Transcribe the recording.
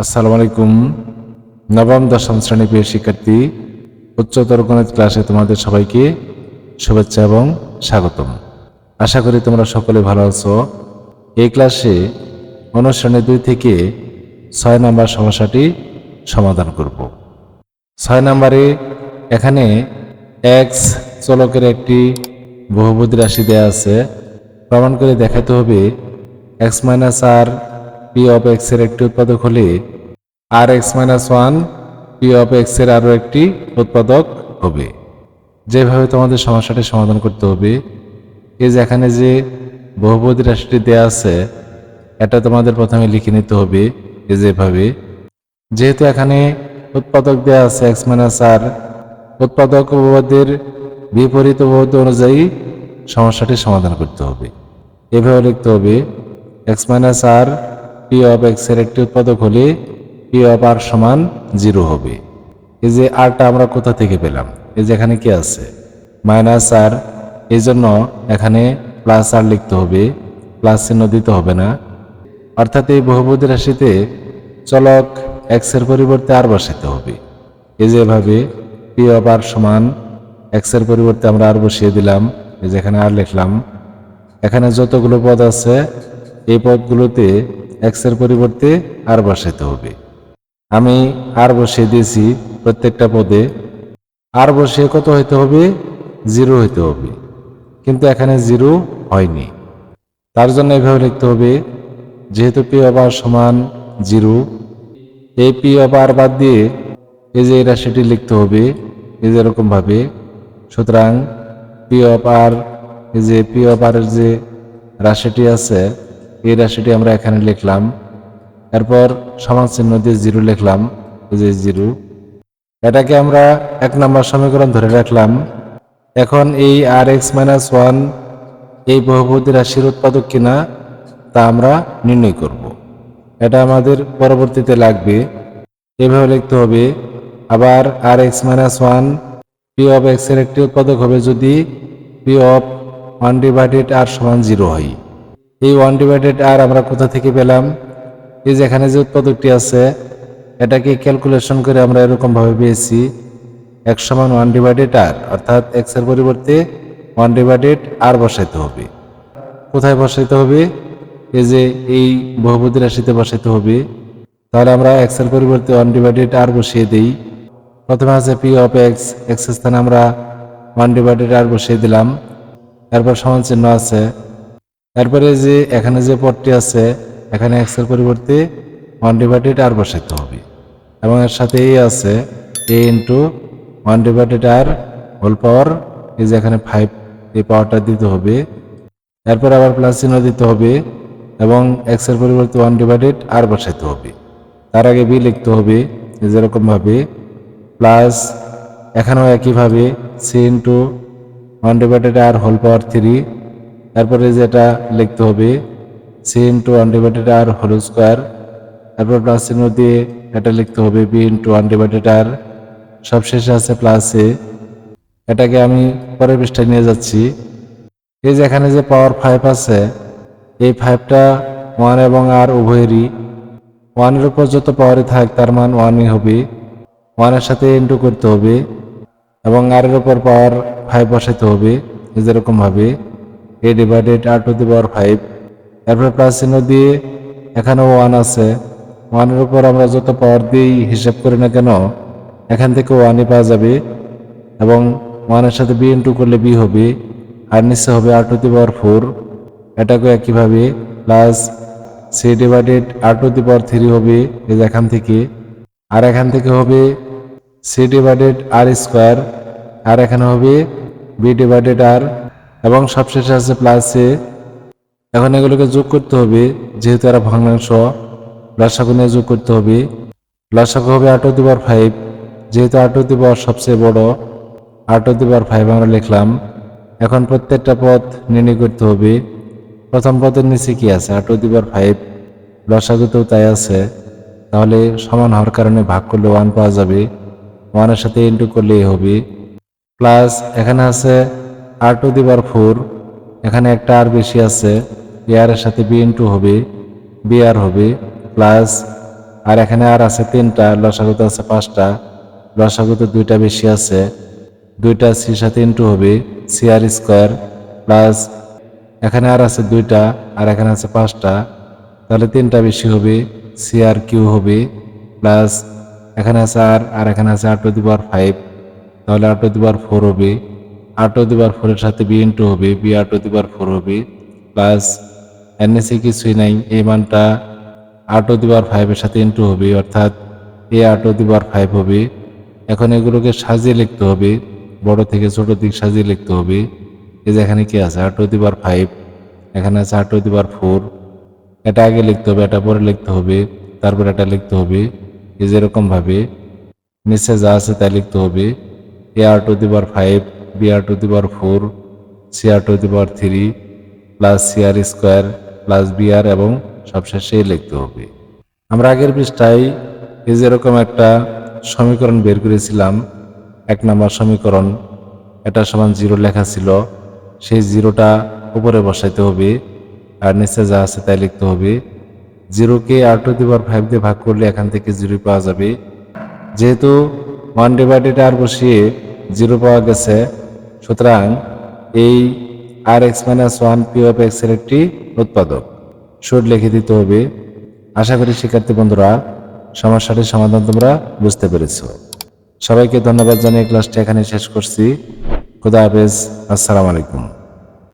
আসসালামু আলাইকুম নবম, দশম শ্রেণি প্রিয় শিক্ষার্থী, উচ্চতর গণিত ক্লাসে তোমাদের সবাইকে শুভেচ্ছা এবং স্বাগতম। আশা করি তোমরা সকলে ভালো আছো। এই ক্লাসে অনুশ্রেণী দুই থেকে ছয় নম্বর সমস্যাটি সমাধান করব। ছয় নম্বরে এখানে এক্স চলকের একটি বহুপদী রাশি দেয়া আছে। প্রমাণ করে দেখাতে হবে x minus r p of এক্সের একটি উৎপাদক হলে r x minus one p of এক্সের আরও একটি উৎপাদক হবে। যেভাবে তোমাদের সমস্যাটি সমাধান করতে হবে, এই যে এখানে যে বহুপদী রাশিটি দেয়া আছে, এটা তোমাদের প্রথমে লিখে নিতে হবে এই যেভাবে যেহেতু এখানে উৎপাদক দেওয়া আছে এক্স মাইনাস আর উৎপাদক উপপাদ্যের বিপরীত উপপাদ্য অনুযায়ী সমস্যাটি সমাধান করতে হবে। এভাবে লিখতে হবে x minus r p of এক্সের একটি উৎপাদক হলে পি অফ আর সমান জিরো হবে। এই যে আরটা আমরা কোথা থেকে পেলাম? এই যে এখানে কি আছে? মাইনাস আর এই জন্য এখানে প্লাস আর লিখতে হবে। প্লাস চিহ্ন দিতে হবে না। অর্থাৎ এই বহুপদী রাশিতে চলক এক্সের পরিবর্তে আর বসাতে হবে। এই যে এভাবে পি অফ আর সমান এক্সের পরিবর্তে আমরা আর বসিয়ে দিলাম। এই যে এখানে আর লিখলাম। এখানে যতগুলো পদ আছে, এই পদগুলোতে এক্সের পরিবর্তে আর বসাতে হবে। আমি আর বসিয়ে দিয়েছি প্রত্যেকটা পদে। আর বসিয়ে কত হইতে হবে? জিরো হইতে হবে। কিন্তু এখানে জিরো হয়নি। তার জন্য এভাবে লিখতে হবে, যেহেতু পি অফ আর সমান জিরো এই পি অফ আর বাদ দিয়ে এই যে এই রাশিটি লিখতে হবে, এই যে এরকম ভাবে, সুতরাং পি অফ আর এই যে পি অফ আর এর যে রাশিটি আছে এই রাশিটি আমরা এখানে লিখলাম। এরপর সমান চিহ্ন দিয়ে জিরো লিখলাম যে জিরো। এটাকে আমরা এক নম্বর সমীকরণ ধরে রাখলাম। এখন এই আর এক্স মাইনাস ওয়ান এই বহুপদী রাশির উৎপাদক কিনা, তা আমরা নির্ণয় করব। এটা আমাদের পরবর্তীতে লাগবে। এভাবে লিখতে হবে, আবার r x minus one p of এক্সের একটি উৎপাদক হবে যদি p of one divided r সমান জিরো হয়। এই ওয়ান ডিভাইডেড আর আমরা কোথা থেকে পেলাম? এই যে এখানে যে উৎপাদকটি আছে, এটাকে ক্যালকুলেশন করে আমরা এরকম ভাবে পেয়েছি। এক সমান ওয়ান ডিভাইডেড আর অর্থাৎ এক্সের পরিবর্তে ওয়ান ডিভাইডেড আর বসাইতে হবে। কোথায় বসাইতে হবে? এই যে এই বহুপদী রাশিতে বসাইতে হবে। তাহলে আমরা এক্সের পরিবর্তে ওয়ান ডিভাইডেড আর বসিয়ে দিই। প্রথমে আছে পি অফ এক্স এক্স স্থানে আমরা ওয়ান ডিভাইডেড আর বসিয়ে দিলাম। তারপর সমান চিহ্ন আছে। এরপরে যে এখানে যে পদটি আছে, এখানে এক্সের পরিবর্তে ওয়ান ডিভাইডেড আর বসাইতে হবে। এবং এর সাথে এই আছে a into one divided r whole power এই যে এখানে ফাইভ এই পাওয়ারটা দিতে হবে। এরপর আবার প্লাস চিহ্ন দিতে হবে এবং এক্সের পরিবর্তে ওয়ান ডিভাইডেড আর বসাইতে হবে। তার আগে বি লিখতে হবে, এই যেরকম প্লাস এখানেও একইভাবে c into one divided r whole power three এরপরে যেটা লিখতে হবে c into one divided r whole square এরপর প্লাস চিহ্ন দিয়ে এটা লিখতে হবে b into one divided r সবশেষে আছে প্লাস এ এটাকে আমি পরের পৃষ্ঠায় নিয়ে যাচ্ছি। এই যে এখানে যে পাওয়ার ফাইভ আছে, এই ফাইভটা ওয়ান এবং আর উভয়েরই। ওয়ানের উপর যত পাওয়ারই থাক, তার মান ওয়ানই হবে। ওয়ানের সাথে ইন্টু করতে হবে এবং আর এর উপর পাওয়ার ফাইভ বসাইতে হবে, এই যেরকম ভাবে a divided r to the power five এরপর প্লাস চিহ্ন দিয়ে এখানেও ওয়ান আছে। ওয়ানের উপর আমরা যত পাওয়ার দিয়েই হিসাব করি না কেন, এখান থেকে ওয়ানই পাওয়া যাবে এবং ওয়ানের সাথে বি ইন্টু করলে বি হবে। আর নিচে হবে আর টু দি পাওয়ার ফোর এটাকে একইভাবে plus c divided r to the power three হবে এখান থেকে। আর এখান থেকে হবে সি ডিভাইডেড আর স্কোয়ার আর এখানে হবে বি ডিভাইডেড আর এবং সবশেষে আছে প্লাস এ এখন এগুলোকে যোগ করতে হবে, যেহেতু এরা ভগ্নাংশ লসাগু নিয়ে যোগ করতে হবে। লসাগু হবে আট পাওয়ার ফাইভ যেহেতু আট পাওয়ার সবচেয়ে বড় আট পাওয়ার ফাইভ আমরা লিখলাম। এখন প্রত্যেকটা পথ নির্ণয় করতে হবে। প্রথম পদের নিচে কি আছে? আট পাওয়ার ফাইভ লসাগুতেও তাই আছে। তাহলে সমান হওয়ার কারণে ভাগ করলে ওয়ান পাওয়া যাবে। ওয়ানের সাথে ইন্টু করলেই হবে। প্লাস এখানে আছে আর টু দি পাওয়ার ফোর, এখানে একটা আর বেশি আছে এ আর এর সাথে বি ইন্টু হবে বি আর হবে প্লাস আর এখানে আর আছে তিনটা, লসাগুতে আছে পাঁচটা, লসাগুতে দুইটা বেশি আছে, দুইটা সির সাথে ইন্টু হবে সি আর স্কোয়ার প্লাস এখানে আর আছে দুইটা, আর এখানে আছে পাঁচটা, তাহলে তিনটা বেশি হবে সি আর কিউ হবে প্লাস এখানে আছে আর আর এখানে আছে আর টু দি পাওয়ার ফাইভ তাহলে আর টু দি পাওয়ার ফোর হবে আর টু দি পাওয়ার ফোরের সাথে বি ইন্টু হবে, b r to the power four হবে, প্লাস নিচে কিছুই নাই, এই মানটা আর টু দি পাওয়ার ফাইভের সাথে ইন্টু হবে, অর্থাৎ এ r to the power five হবে। এখন এগুলোকে সাজিয়ে লিখতে হবে, বড় থেকে ছোট দিক সাজিয়ে লিখতে হবে। এই যে এখানে কি আছে? আর টু দি পাওয়ার ফাইভ এখানে আছে আর টু দি পাওয়ার ফোর এটা আগে লিখতে হবে, এটা পরে লিখতে হবে, তারপর এটা লিখতে হবে। এই যেরকম ভাবে নিচে যা আছে তাই লিখতে হবে। A r to the five b r to the power four c r to the power three plus c r square plus b r এবং সবশেষে লিখতে হবে। আমরা আগের পৃষ্ঠায় এই যেরকম একটা সমীকরণ বের করেছিলাম, এক নম্বর সমীকরণ, এটা সমান জিরো লেখা ছিল, সেই জিরোটা উপরে বসাইতে হবে, আর নিচে যা আছে তাই লিখতে হবে। জিরোকে আর টু দি পাওয়ার ফাইভ দিয়ে ভাগ করলে এখান থেকে জিরো পাওয়া যাবে। যেহেতু ওয়ান ডিভাইডেড আর বসিয়ে জিরো পাওয়া গেছে সুতরাং এই r x minus one p of এক্সের একটি উৎপাদক। সুর লিখে দিতে হবে। আশা করি শিক্ষার্থী বন্ধুরা সমস্যাটির সমাধান তোমরা বুঝতে পেরেছ। সবাইকে ধন্যবাদ জানিয়ে ক্লাসটা এখানে শেষ করছি। খুদা হাফেজ। আসসালামু আলাইকুম।